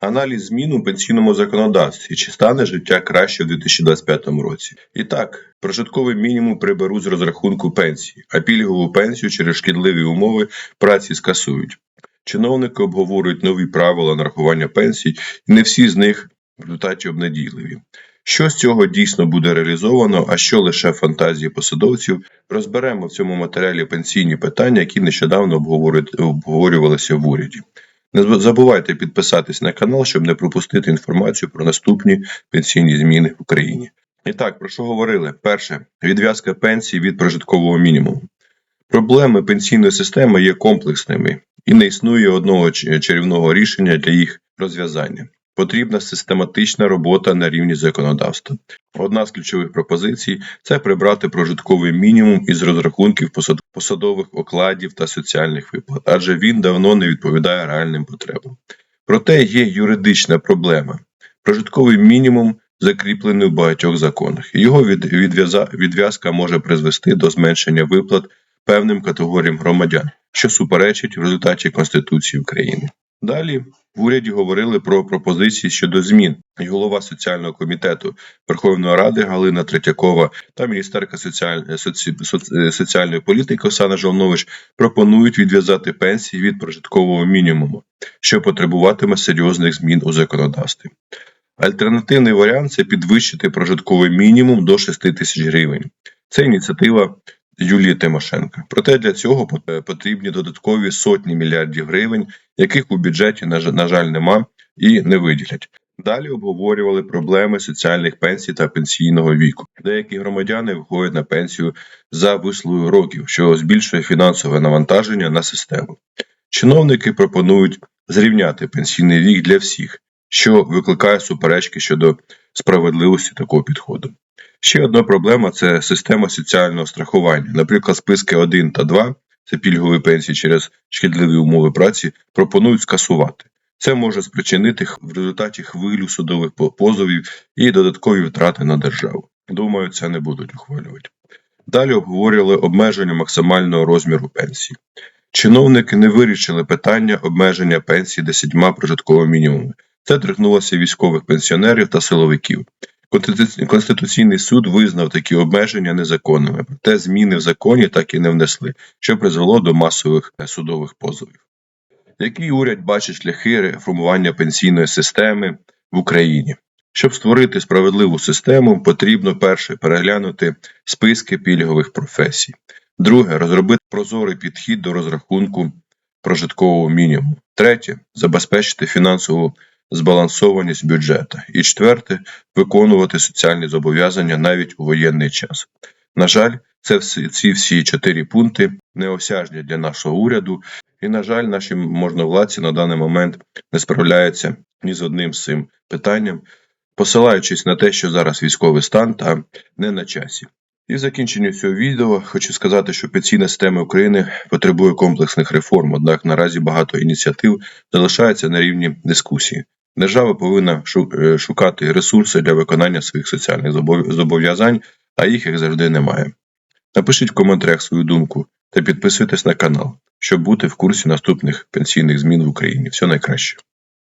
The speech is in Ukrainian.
Аналіз змін у пенсійному законодавстві. Чи стане життя краще в 2025 році? І так, прожитковий мінімум приберуть з розрахунку пенсії, а пільгову пенсію через шкідливі умови праці скасують. Чиновники обговорюють нові правила нарахування пенсій, і не всі з них в результаті обнадійливі. Що з цього дійсно буде реалізовано, а що лише фантазії посадовців, розберемо в цьому матеріалі пенсійні питання, які нещодавно обговорювалися в уряді. Не забувайте підписатись на канал, щоб не пропустити інформацію про наступні пенсійні зміни в Україні. І так, про що говорили? Перше відв'язка пенсії від прожиткового мінімуму. Проблеми пенсійної системи є комплексними і не існує одного чарівного рішення для їх розв'язання. Потрібна систематична робота на рівні законодавства. Одна з ключових пропозицій це прибрати прожитковий мінімум із розрахунків посадових окладів та соціальних виплат, адже він давно не відповідає реальним потребам. Проте є юридична проблема. Прожитковий мінімум закріплений в багатьох законах. Його відв'язка може призвести до зменшення виплат певним категоріям громадян, що суперечить в результаті Конституції України. Далі в уряді говорили про пропозиції щодо змін. І голова соціального комітету Верховної Ради Галина Третьякова та міністерка соціаль... соці... соц- соціальної політики Оксана Жолнович пропонують відв'язати пенсії від прожиткового мінімуму, що потребуватиме серйозних змін у законодавстві. Альтернативний варіант це підвищити прожитковий мінімум до 6 тисяч гривень. Це ініціатива Юлії Тимошенко. Проте для цього пот- потрібні додаткові сотні мільярдів гривень, яких у бюджеті, на жаль, нема і не виділять. Далі обговорювали проблеми соціальних пенсій та пенсійного віку. Деякі громадяни виходять на пенсію за вислугою років, що збільшує фінансове навантаження на систему. Чиновники пропонують зрівняти пенсійний вік для всіх, що викликає суперечки щодо справедливості такого підходу. Ще одна проблема це система соціального страхування. Наприклад, списки 1 та 2 це пільгові пенсії через шкідливі умови праці, пропонують скасувати. Це може спричинити в результаті хвилю судових позовів і додаткові втрати на державу. Думаю, це не будуть ухвалювати. Далі обговорювали обмеження максимального розміру пенсії. Чиновники не вирішили питання обмеження пенсії десятьма прожитковими мінімумами. Це торкнулося військових пенсіонерів та силовиків. Конституційний суд визнав такі обмеження незаконними, проте зміни в законі так і не внесли, що призвело до масових е, судових позовів. Який уряд бачить шляхи реформування пенсійної системи в Україні? Щоб створити справедливу систему, потрібно перше переглянути списки пільгових професій. Друге розробити прозорий підхід до розрахунку прожиткового мінімуму. Третє забезпечити фінансову збалансованість бюджету. І четверте виконувати соціальні зобов'язання навіть у воєнний час. На жаль, це всі, ці всі чотири пункти неосяжні для нашого уряду, і, на жаль, наші можновладці на даний момент не справляються ні з одним з цим питанням, посилаючись на те, що зараз військовий стан та не на часі. І в закінченні цього відео хочу сказати, що пенсійна система України потребує комплексних реформ, однак наразі багато ініціатив залишається на рівні дискусії. Держава повинна е, шукати ресурси для виконання своїх соціальних зобов'язань, а їх як завжди немає. Напишіть в коментарях свою думку та підписуйтесь на канал, щоб бути в курсі наступних пенсійних змін в Україні. Все найкраще.